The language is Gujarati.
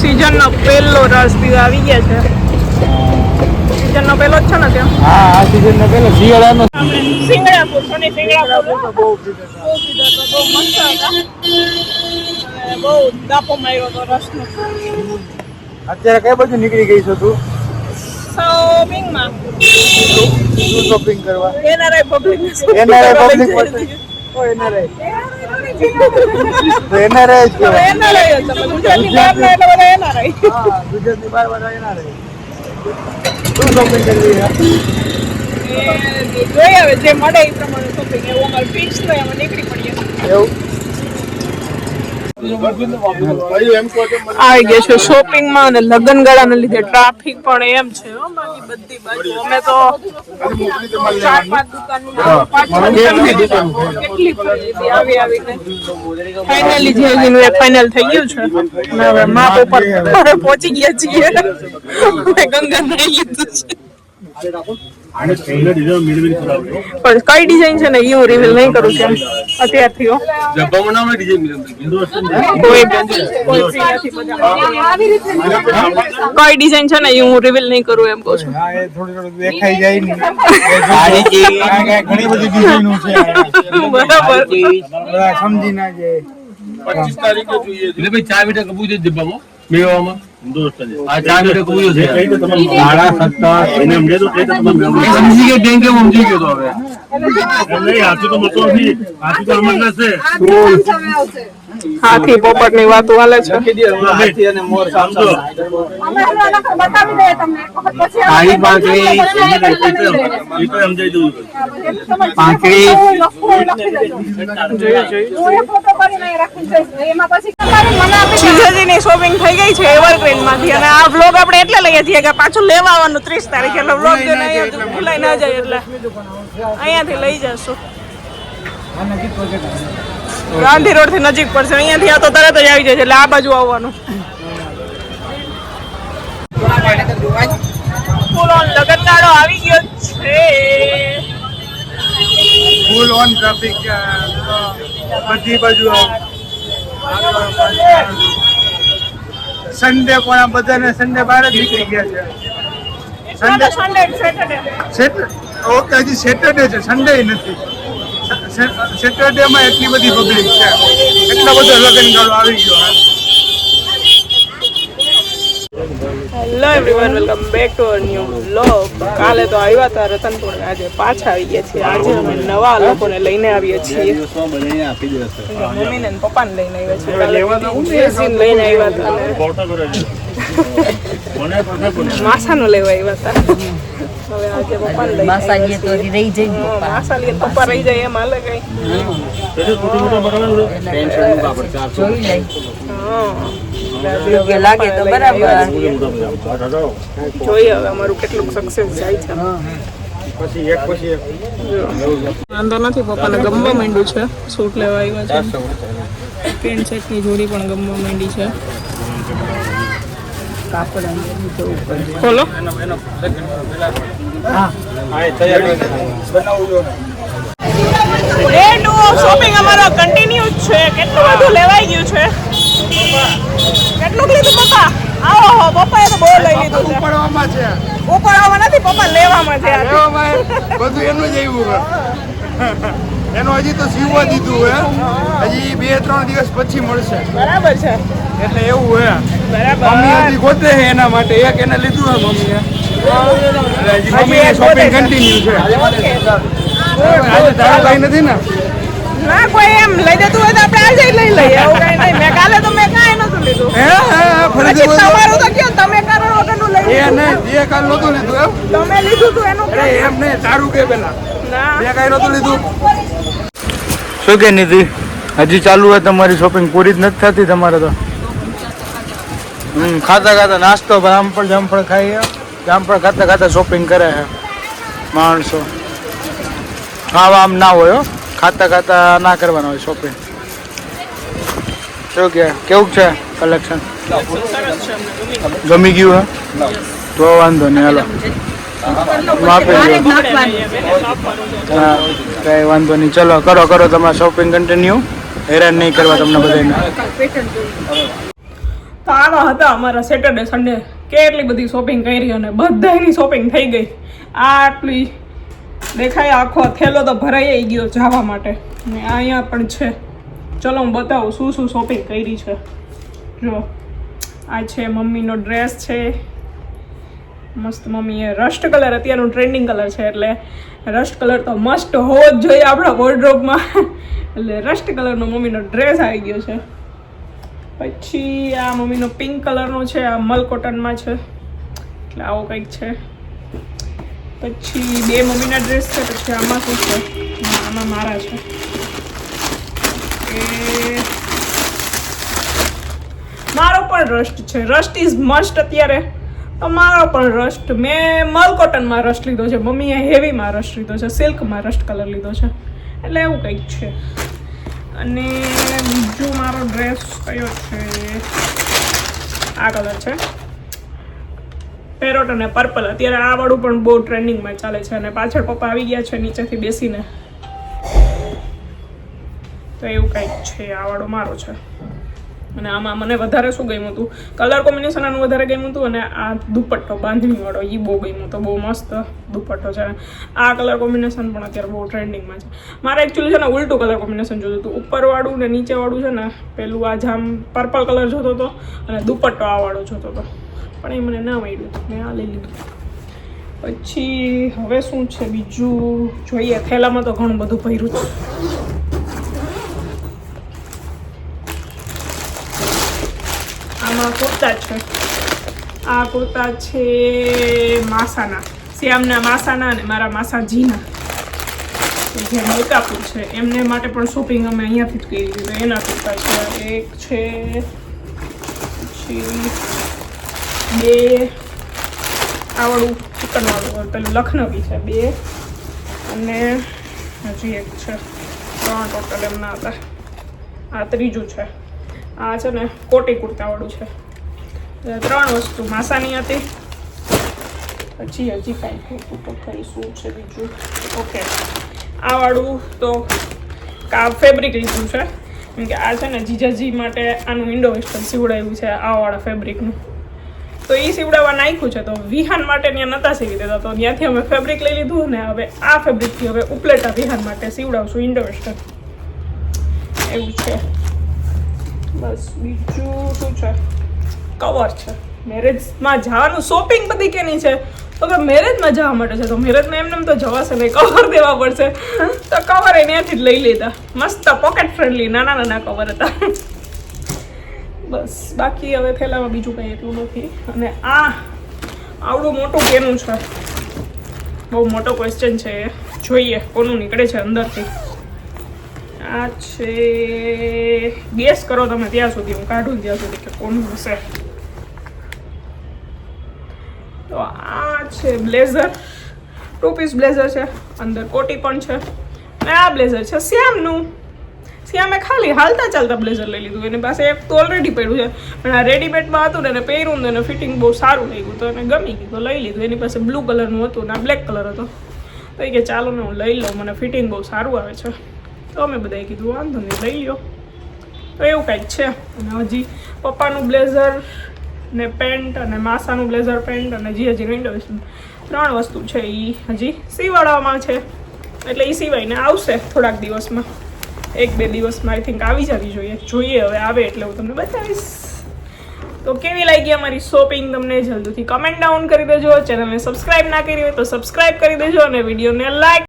સીઝનનો પહેલો રસ પીવા આવી ગયા છે. સિઝનનો પહેલો જ છે ને ત્યાં? હા આ સિઝનનો પહેલો. શિયાળાનો સિંગડાપુર શનિ સિંગડાપુર બહુ બહુ મસ્ત હતા બહુ દાપો માર્યો હતો રસનો. અત્યારે કઈ બાજુ નીકળી ગઈ છો તું? શોપિંગમાં શું શોપિંગ કરવા? NRI public NRI public NRI તો એનઆરઆઈ કહેવાય. એનઆરઆઈ જ તમે ગુજરાતી બહારના એટલે બધા એનઆરઆઈ હા ગુજરાતની બહાર બધા એનઆરઆઈ શું શોપિંગ કરવી છે? એ જોઈ આવે જે મળે એ પ્રમાણે શોપિંગ એવું અમારે ફિક્સ થાય અમે નીકળી પડીએ એવું? આવી ગયા છે શોપિંગમાં અને લગ્ન ગાળાને લીધે ટ્રાફિક પણ એમ છે બાકી બધી બાજુ. અમે તો ચાર પાંચ દુકાન પાંચ છ દુકાન કેટલી આવી આવીને ફાઇનલી જે જેનું એ ફાઇનલ થઈ ગયું છે. અને હવે માપ ઉપર પહોંચી ગયા છીએ. ગંગા નાઈ લીધું છે. પણ કઈ ડિઝાઇન છે ને એ હું રિવીલ નહીં કરું છું અત્યારથી કોઈ કોઈ fee નથી બધા. કઈ ડિઝાઇન છે ને એ હું રિવીલ નહીં કરું એમ કહું છું. હા એ થોડું થોડું દેખાઈ જાય ને. કારણ કે ઘણી બધી ડિઝાઇનો છે. બરાબર. સમજી ના જાય. એટલે ભાઈ ચા મીઠા કબૂજ જ ડબ્બામાં ચા મીઠા કબૂજ છે સાડા સત્તર એને એમ કીધું કે તમે મેળવો. સમજી ગયો બેંક એમ સમજી ગયો તો હવે એમ નહીં, હાથું પોપટની વાત હાલે છે સમજો. સાડી શોપિંગ થઈ ગઈ છે એવરગ્રીનમાંથી. અને આ વ્લોગ આપણે એટલે લઈએ છીએ કે પાછું લેવા આવવાનું ત્રીસ તારીખે. એટલે વ્લોગ ભૂલાઈ ના જાય એટલે. અહીંયાથી લઈ જશું. ગાંધી રોડથી નજીક પડશે. અહીંયાથી આ તો તરત જ આવી જાય એટલે આ બાજુ આવવાનું. ફૂલ ઓન લગનગાળો આવી ગયો છે. ફૂલ ઓન ટ્રાફિક બધી બાજુ સન્ડે પણ આ બધાને સન્ડે બહાર જ નીકળી ગયા છે. Sunday Sunday Saturday Saturday okay હજી સેટરડે છે સન્ડે નથી. સેટરડે માં એટલી બધી પબ્લિક છે. એટલો બધો લગ્નગાળો આવી ગયો. હાલ. Everyone welcome back to our new vlog કાલે તો આવ્યા હતા રતનપુર આજે પાછા આવી ગયા છીએ. આજે અમે નવા લોકોને લઈને આવીએ છીએ. મમ્મી ને પપ્પાને લઈને આવ્યા છીએ. લઈને આવ્યા હતા? માસાનો લેવા આવ્યા હતા. પપ્પા. યોગ્ય લાગે તો બરાબર. જોઈએ હવે અમારું કેટલું સક્સેસ જાય છે. પછી એક પછી એક. વાંધો નથી પપ્પાને ગમવા માંડ્યું છે. સૂટ લેવા આવ્યા છે. પેન્ટ શર્ટની જોડી પણ ગમવા માંડી છે. ખોલો ડે ટુ શોપિંગ અમારો કન્ટિન્યુ છે. કેટલું બધું લેવાઈ ગયું છે. કેટલું લીધું પપ્પા? આવો પપ્પાએ તો બહુ લઈ લીધું છે. ઉપાડવામાં છે. ઉપાડવામાં નથી પપ્પા લેવામાં છે લેવામાં બધું એનું જ આવ્યું એનું હજી તો સીવવા દીધું હે. હજી બે ત્રણ દિવસ પછી મળશે. બરાબર છે. એટલે એવું હે. મમ્મી બરાબર હજી ગોતે છે એના માટે. એક એને લીધું હે મમ્મીએ. મમ્મીએ શોપિંગ. કન્ટિન્યુ છે. આજે તારું કઈ નથી ને? ના કોઈ એમ લઈ જતું હોય તો આપણે આજે લઈ લઈએ એવું કઈ નહીં. મેં કાલે તો મેં કાંઈ નતું લીધું. હે હે ફરી તમારું તો કયો તમે કારણ વગરનું લઈ એ લીધું. નહીં જે કાલ નતું લીધું એમ? તમે લીધું તું એનું અરે એમ નહીં તારું કે પેલા. ના. મેં કાંઈ નતું લીધું. શું કે નિધિ? હજી ચાલુ હોય તમારી શોપિંગ પૂરી જ નથી થતી તમારે તો? હમ ખાતા ખાતા નાસ્તો જામફળ જામફળ ખાઈએ. જામફળ ખાતા ખાતા શોપિંગ કરે છે માણસો. ખાવા આમ ના હોય હો. ખાતા ખાતા ના કરવાનું હોય શોપિંગ શું કે કેવું છે કલેક્શન ગમી ગયું હે? તો વાંધો નહીં હાલો. આપી હા કઈ વાંધો નહીં. ચલો કરો કરો તમારે શોપિંગ કન્ટિન્યુ હેરાન નહીં કરવા તમને બધાને તો આવા હતા અમારા સેટરડે સન્ડે કેટલી બધી શોપિંગ કરી અને બધાની શોપિંગ થઈ ગઈ. આટલી દેખાય આખો થેલો તો ભરાઈ ગયો જવા માટે. ને અહીંયા પણ છે. ચલો હું બતાવું શું શું શોપિંગ કરી છે. જો, આ છે મમ્મીનો ડ્રેસ છે. મસ્ત મમ્મીએ રસ્ટ કલર અત્યારનું ટ્રેન્ડિંગ કલર છે એટલે રસ્ટ કલર તો મસ્ટ હોવો જ જોઈએ આપણા વોર્ડ્રોપમાં એટલે રસ્ટ કલરનો મમ્મીનો ડ્રેસ આવી ગયો છે. પછી આ મમ્મીનો પિંક કલરનો છે, આ મલ કોટનમાં છે. એટલે આવો કંઈક છે. પછી બે મમ્મીના ડ્રેસ છે, પછી આમાં શું છે? આમાં મારા છે. એ મારો પણ રસ્ટ છે. રસ્ટ ઇઝ મસ્ટ અત્યારે. તો મારો પણ રસ્ટ મેં મલ કોટનમાં રસ્ટ લીધો છે. મમ્મીએ હેવીમાં રસ્ટ લીધો છે. સિલ્કમાં રસ્ટ કલર લીધો છે. એટલે એવું કંઈક છે. અને બીજો મારો ડ્રેસ કયો છે? આ કલર છે. પેરોટ અને પર્પલ અત્યારે આ વાળું પણ બહુ ટ્રેન્ડિંગમાં ચાલે છે અને પાછળ પપ્પા આવી ગયા છે નીચેથી બેસીને. તો એવું કંઈક છે, આ વાળો મારો છે. અને આમાં મને વધારે શું ગમ્યું હતું? કલર કોમ્બિનેશન આનું વધારે ગમ્યું હતું અને આ દુપટ્ટો બાંધણીવાળો એ બહુ ગમ્યું હતો. બહુ મસ્ત દુપટ્ટો છે. આ કલર કોમ્બિનેશન પણ અત્યારે બહુ ટ્રેન્ડિંગમાં છે. મારે એકચ્યુઅલી છે ને ઉલટું કલર કોમ્બિનેશન જોતું હતું. ઉપરવાળું ને નીચેવાળું છે ને, પેલું આ જામ પર્પલ કલર જોતો હતો અને દુપટ્ટો આ વાળો જોતો હતો. પણ એ મને ના મળ્યું. મેં આ લઈ લીધું. પછી હવે શું છે બીજું? જોઈએ, થેલામાં તો ઘણું બધું ભર્યું છે. આમાં કુર્તા છે. આ કુર્તા છે માસાના, શ્યામના માસાના અને મારા માસાજીના. જે મેકાપુર છે, એમને માટે પણ શોપિંગ અમે અહીંયાથી જ કરી દીધું. એના કુર્તા છે, એક છે, પછી બે આવડું ચિકનવાળું પેલું લખનવી છે, બે. અને હજી એક છે. ત્રણ ટોટલ એમના હતા. આ ત્રીજું છે. આ છે ને કોટી કુર્તાવાળું છે. ત્રણ વસ્તુ માસાની હતી. પછી હજી કાંઈ તો ખરી શું છે બીજું? ઓકે. આ વાળું તો કા ફેબ્રિક લીધું છે. કેમ કે આ છે ને જીજાજી માટે આનું ઇન્ડો વેસ્ટર્ન સીવડાવ્યું છે, આ વાળા ફેબ્રિકનું તો એ સીવડાવવા નાખ્યું છે, તો વિહાન માટે ત્યાં નતા સીવી દેતા. તો ત્યાંથી અમે ફેબ્રિક લઈ લીધું ને હવે આ ફેબ્રિકથી હવે ઉપલેટા વિહાન માટે સીવડાવશું ઇન્ડોવેસ્ટર એવું છે. બસ, બીજું શું છે? કવર છે. મેરેજમાં જવાનું શોપિંગ બધી કેની છે? તો કે મેરેજમાં જવા માટે છે, તો મેરેજમાં એમને એમ તો જવાશે નહીં કવર દેવા પડશે. તો કવર એ ત્યાંથી જ લઈ લીધા. મસ્ત પોકેટ ફ્રેન્ડલી નાના નાના કવર હતા. બસ, બાકી હવે થેલામાં બીજું કંઈ એટલું નથી. અને આ આવડું મોટું કેનું છે. બહુ મોટો ક્વેશ્ચન છે જોઈએ કોનું નીકળે છે અંદરથી. આ છે ગેસ કરો તમે ત્યાં સુધી, હું કાઢું ત્યાં સુધી કે કોનું હશે. તો આ છે બ્લેઝર. ટુ પીસ બ્લેઝર છે. અંદર કોટી પણ છે. અને આ બ્લેઝર છે શ્યામનું. શ્યામે ખાલી હાલતા ચાલતા બ્લેઝર લઈ લીધું. એની પાસે એક તો ઓલરેડી પડ્યું છે. પણ આ રેડીમેડમાં હતું ને, એને પહેર્યું ને, એને ફિટિંગ બહુ સારું લાગ્યું તો એને ગમી ગયું તો લઈ લીધું. એની પાસે બ્લુ કલરનું હતું ને, આ બ્લેક કલર હતો. તો એ કે ચાલો ને, હું લઈ લઉં. મને ફિટિંગ બહુ સારું આવે છે. તો અમે બધાએ કીધું, વાંધો નહીં, લઈ લો તો એવું કંઈક છે. અને હજી પપ્પાનું બ્લેઝર ને પેન્ટ અને માસાનું બ્લેઝર પેન્ટ અને જે હજી વિન્ડો ત્રણ વસ્તુ છે એ હજી સીવાડવામાં છે. એટલે એ સિવાયને આવશે થોડાક દિવસમાં. એક બે દિવસમાં આઈ થિંક આવી જવી જોઈએ. જોઈએ હવે આવે એટલે હું તમને બતાવીશ. તો કેવી લાગી અમારી શોપિંગ તમને જલ્દીથી? કમેન્ટ ડાઉન કરી દેજો. ચેનલને સબસ્ક્રાઇબ ના કરી હોય તો સબસ્ક્રાઇબ કરી દેજો અને વિડીયોને લાઈક